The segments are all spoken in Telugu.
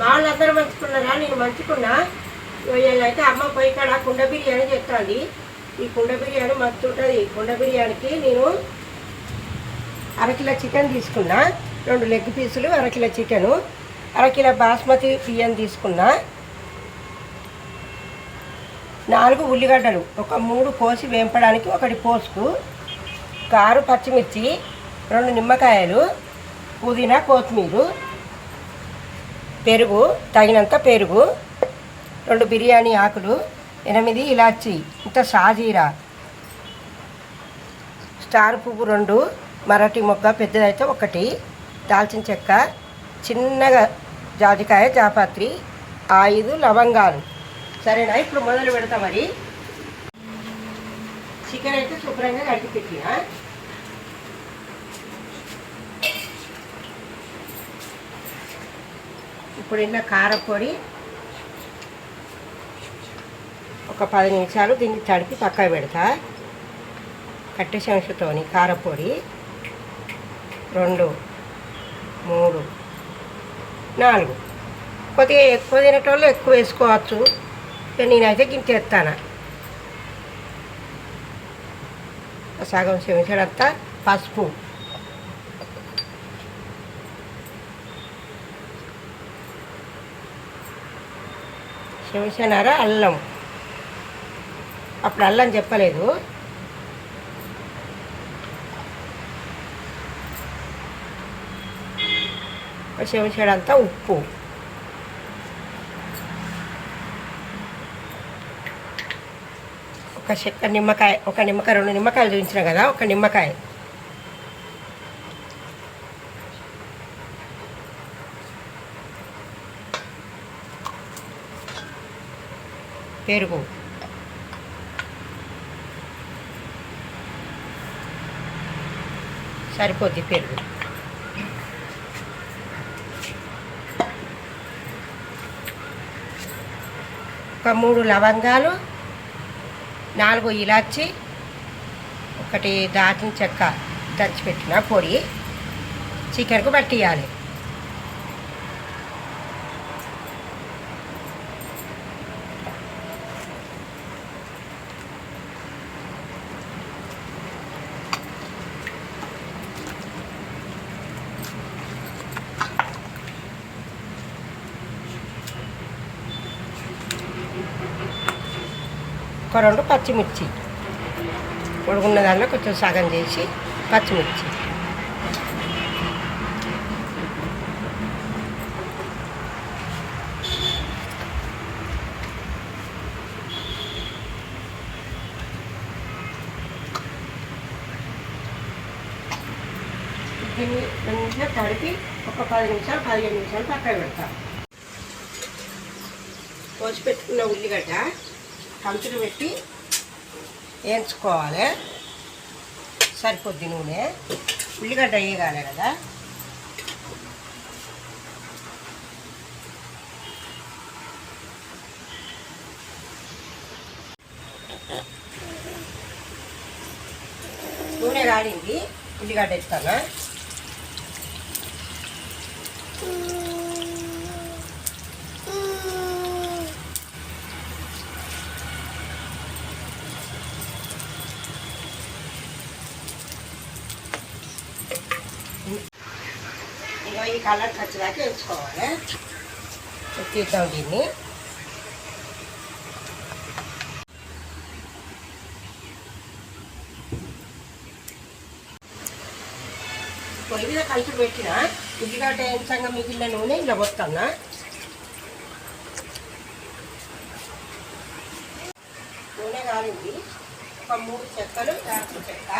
వాళ్ళందరూ మంచుకున్నారా? నేను మంచుకున్నా. అయితే అమ్మ పోయి కాడ కుండ బిర్యానీ చెప్తాండి ఈ కుండ బిర్యానీ మస్తు ఉంటుంది. కుండ బిర్యానీకి నేను అరకిలో చికెన్ తీసుకున్నా. రెండు లెగ్ పీసులు అరకిలో చికెను అరకిలో బాస్మతి బియ్యం తీసుకున్నా. నాలుగు ఉల్లిగడ్డలు ఒక మూడు కోసి వేంపడానికి ఒకటి పోసుకు. కారు పచ్చిమిర్చి రెండు నిమ్మకాయలు పుదీనా కొత్తిమీర పెరుగు తగినంత పెరుగు రెండు బిర్యానీ ఆకులు ఎనిమిది ఇలాచి ఇంత షాజీరా స్టార్ పువ్వు రెండు మరటి మొగ్గ పెద్దదైతే ఒకటి దాల్చిన చెక్క చిన్నగా జాజికాయ జాపత్రి ఐదు లవంగాలు. సరేనా? ఇప్పుడు మొదలు పెడతా మరి. చికెన్ అయితే శుభ్రంగా కడిగి పెట్టినా. ఇప్పుడు ఇన్న కారపొడి ఒక పది నిమిషాలు దీన్ని తడిపి పక్కన పెడతా. కట్టె చెంచుతోని కారపొడి రెండు మూడు నాలుగు. కొద్దిగా ఎక్కువ తినేటోళ్ళు ఎక్కువ వేసుకోవచ్చు. నేనైతే గింత ఎత్తాను సగం చెంచాడంతా పసుపు. చెంచానర అల్లం. అప్పుడు అల్లం చెప్పలేదు. ఒక చెంచాడంతా ఉప్పు. ఒక చెక్క నిమ్మకాయ ఒక నిమ్మకాయ రెండు నిమ్మకాయలు చూపించిన కదా ఒక నిమ్మకాయ. పెరుగు. సరిపోద్ది పెరుగు. ఒక మూడు లవంగాలు నాలుగు ఇలాచి ఒకటి దాచిన చెక్క దంచిపెట్టిన పొడి. చికెన్కు పట్టియాలి ఒక రెండు పచ్చిమిర్చి పొడుగున్న దాంట్లో కొంచెం సగం చేసి పచ్చిమిర్చి. దీన్ని మంచిగా తడిపి ఒక పది నిమిషాలు పదిహేను నిమిషాలు పక్కన పెడతాం. కోసి పెట్టుకున్న ఉల్లిగడ్డ కంచులు పెట్టి వేయించుకోవాలి. సరిపోద్ది నూనె. ఉల్లిగడ్డ వేయగాలి కదా. నూనె కాడింది ఉల్లిగడ్డ ఇస్తాను కలర్కి కలర్ వచ్చేదాకా వేసుకోవాలి తీద్దాం దీన్ని పొయ్యి మీద కలిసి పెట్టిన ఉల్లిగడ్డ వేయించంగా మిగిలిన నూనె ఇలా పోతున్నా నూనె కాలింది ఒక మూడు చెక్కలు చెక్క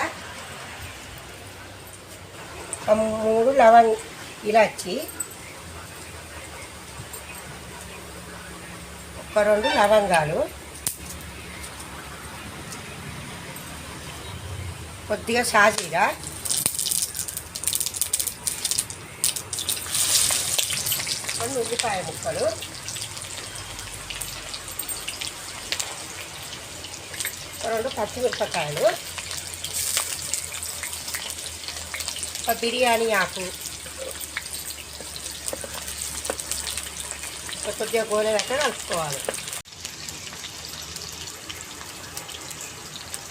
ఒక మూడు లవంగ్ ఇలాచి ఒక రెండు లవంగాలు. కొద్దిగా సాజీరా కొన్ని ఉల్లిపాయ ముక్కలు. రెండు పచ్చిమిరపకాయలు. ఒక బిర్యానీ ఆకు. కొద్దిగా గోలేదాకా కలుపుకోవాలి.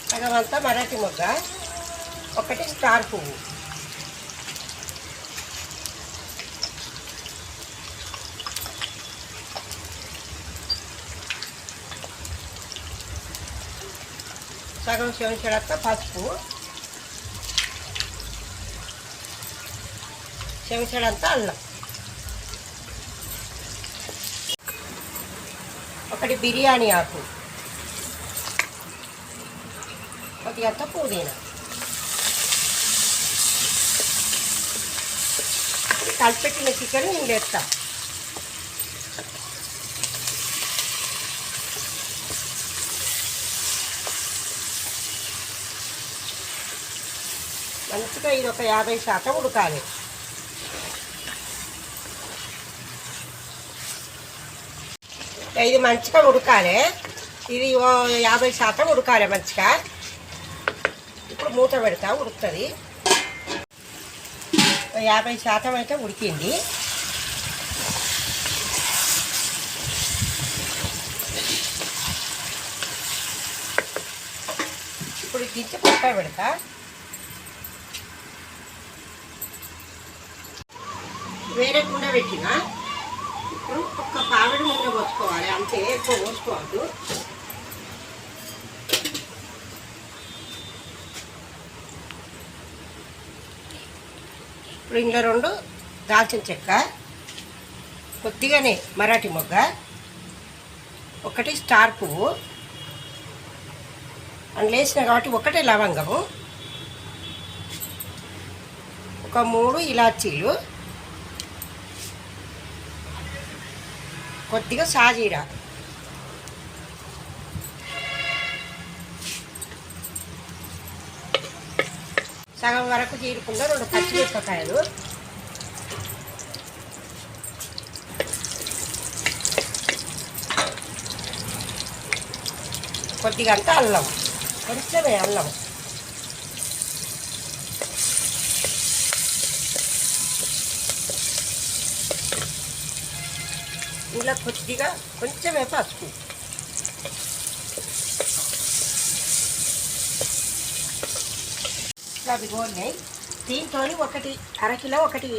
సగం అంతా మరాఠీ మొగ్గ ఒకటి స్టార్ పువ్వు. సగం చెంచాడక్క పసుపు. చెంచాడంతా అల్లం. ఒకటి బిర్యానీ ఆకు. ఒకటి కొద్దిగంత పుదీనా. కలిపెట్టిన చికెన్ నేను వేస్తా. మంచిగా ఇది ఒక యాభై శాతం ఉడకాలి. ఇది మంచిగా ఉడకాలి. ఇది ఓ యాభై శాతం ఉడకాలి మంచిగా. ఇప్పుడు మూత పెడతా ఉడుకుతుంది. యాభై శాతం అయితే ఉడికింది. ఇప్పుడు దించి పక్క పెడతా. వేరే కుండ పెట్టినా ఇప్పుడు ఒక్క పావిడి ముందు పోసుకోవాలి. అంతే ఎక్కువ పోసుకోవద్దు. ఇప్పుడు ఇందులో రెండు దాల్చిన చెక్క కొద్దిగానే మరాఠీ మొగ్గ ఒకటి స్టార్ పువ్వు అందులో వేసిన కాబట్టి ఒకటే లవంగము ఒక మూడు ఇలాచీలు కొద్దిగా సాజీర. సగం వరకు చీరుకున్న రెండు పచ్చిమిరపకాయలు కొద్దిగా అంతా అల్లం. కొంచెమే అల్లం. ఇలా కొద్దిగా కొంచెమే పసుపు అవి గోలినాయి దీంతో ఒకటి అరకిలో ఒకటి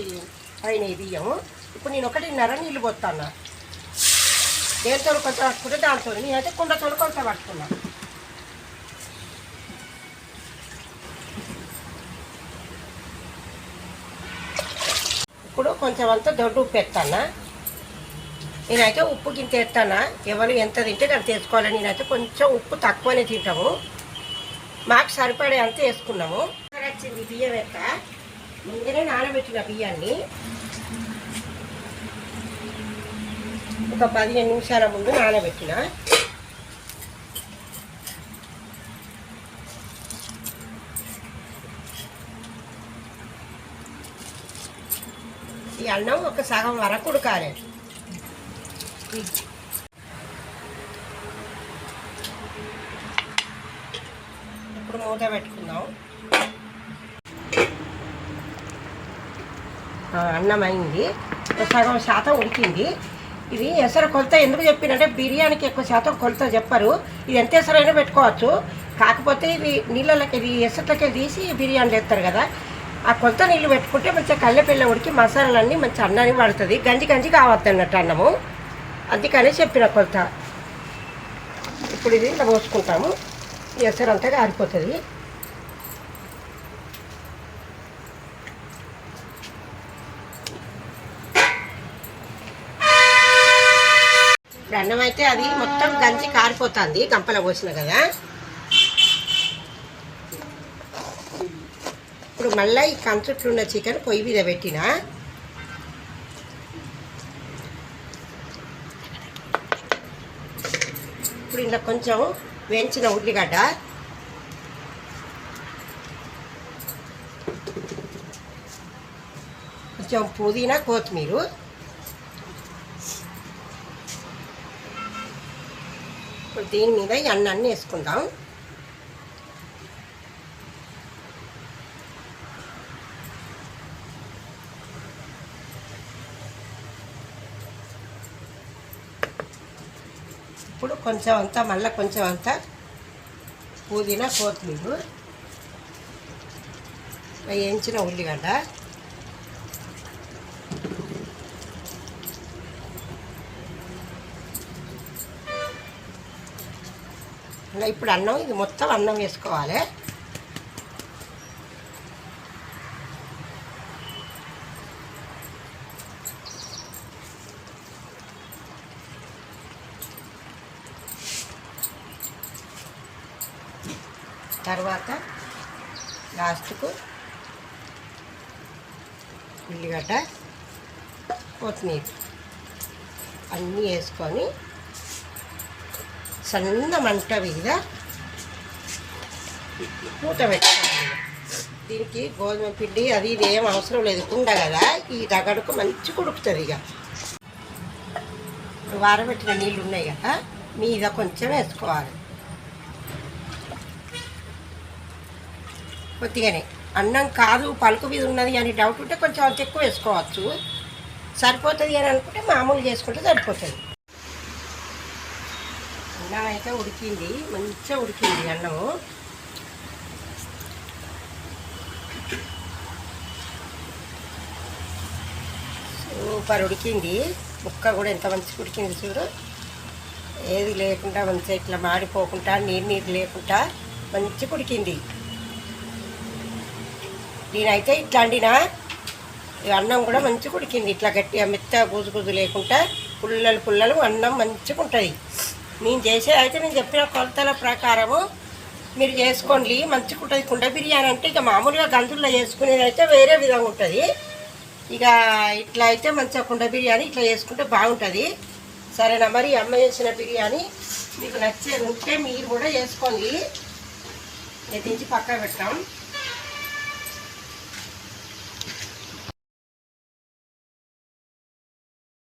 పైన బియ్యము. ఇప్పుడు నేను ఒకటిన్నర నీళ్ళు పోతాను దేంతో కొంత పట్టుకుంటే దాంతో నేనైతే కుండతో కొంత పట్టుకున్నా. ఇప్పుడు కొంచెం అంతా దొడ్డు ఉప్పు ఎత్తానా నేనైతే ఉప్పు గింత ఎత్తానా ఎవరు ఎంత తింటే అది తెచ్చుకోవాలి నేనైతే కొంచెం ఉప్పు తక్కువనే తింటాము. మాకు సరిపడే అంత వేసుకున్నాము. వచ్చింది బియ్యం ఎక్క ముందరే నానబెట్టిన బియ్యాన్ని. ఒక పదిహేను నిమిషాల ముందు నానబెట్టిన. ఈ అన్నం ఒక సగం వరకు ఉడకాలి. ఇప్పుడు మూత పెట్టుకుందాం. అన్నం అయింది. ఒక సగం శాతం ఉడికింది. ఇది ఎసరు కొలత ఎందుకు చెప్పినంటే బిర్యానీకి ఎక్కువ శాతం కొలత చెప్పరు. ఇది ఎంత ఎసరైనా పెట్టుకోవచ్చు. కాకపోతే ఇవి నీళ్ళకి ఇది ఎసట్లకి తీసి బిర్యానీలు వేస్తారు కదా. ఆ కొలత నీళ్ళు పెట్టుకుంటే మంచిగా కళ్ళెపిల్ల ఉడికి మసాలాలన్నీ మంచి అన్నాన్ని పడుతుంది గంజి గంజి కావద్దు అన్నట్టు అన్నము. అందుకనే చెప్పిన కొలత ఇప్పుడు ఇది ఇలా పోసుకుంటాము ఎసరంతా అంతా ఆరిపోతుంది. అన్నం అయితే అది మొత్తం గంజి కారిపోతుంది. గంపల పోసిన కదా. ఇప్పుడు మళ్ళీ ఈ కంచుట్లు ఉన్న చికెన్ పొయ్యి మీద పెట్టిన ఇప్పుడు కొంచెం వేయించిన ఉల్లిగడ్డ. కొంచెం పుదీనా కొత్తిమీర. ఇప్పుడు దీని మీద ఈ అన్నాన్ని వేసుకుందాం. ఇప్పుడు కొంచెం అంతా మళ్ళీ కొంచెం అంతా పుదీనా కొత్తిమీర. వేయించిన ఉల్లిగడ్డ. ఇప్పుడు అన్నం ఇది మొత్తం అన్నం వేసుకోవాలి. తర్వాత లాస్ట్కు ఉల్లిగడ్డ కొత్తిమీర అన్నీ వేసుకొని సన్న మంట మీద మూత పెట్టుకోవాలి. దీనికి గోధుమ పిండి అది ఇది ఏం అవసరం లేదు. కుండ కదా ఈ రగడుకు మంచి కుడుకుతుంది ఇక. వారబెట్టిన నీళ్ళు ఉన్నాయి కదా మీద కొంచెం వేసుకోవాలి. కొద్దిగానే. అన్నం కాదు పలుకు మీద ఉన్నది అని డౌట్ ఉంటే కొంచెం అంత ఎక్కువ వేసుకోవచ్చు. సరిపోతుంది అని అనుకుంటే మామూలు చేసుకుంటే సరిపోతుంది. అన్నం అయితే ఉడికింది మంచిగా ఉడికింది అన్నము. సూపర్ ఉడికింది. ముక్క కూడా ఎంత మంచిగా ఉడికింది చూడు. ఏది లేకుండా మంచిగా ఇట్లా మాడిపోకుండా నీరు నీరు లేకుండా మంచిగా ఉడికింది. నేనైతే ఇట్లా వండినా అన్నం కూడా మంచిగా ఉడికింది. ఇట్లా గట్టిగా మెత్త గుజు గుజు లేకుండా పుల్లలు పుల్లలు అన్నం మంచిగా ఉంటుంది. నేను చేసే అయితే నేను చెప్పిన కొలతల ప్రకారము మీరు చేసుకోండి మంచిగా ఉంటుంది. కుండ బిర్యానీ అంటే ఇక మామూలుగా గంజుల్లో చేసుకునేది అయితే వేరే విధంగా ఉంటుంది. ఇక ఇట్లా అయితే మంచిగా కుండ బిర్యానీ ఇట్లా చేసుకుంటే బాగుంటుంది. సరేనా మరి? అమ్మ చేసిన బిర్యానీ మీకు నచ్చేది ఉంటే మీరు కూడా చేసుకోండి. ఎత్తించి పక్క పెట్టాం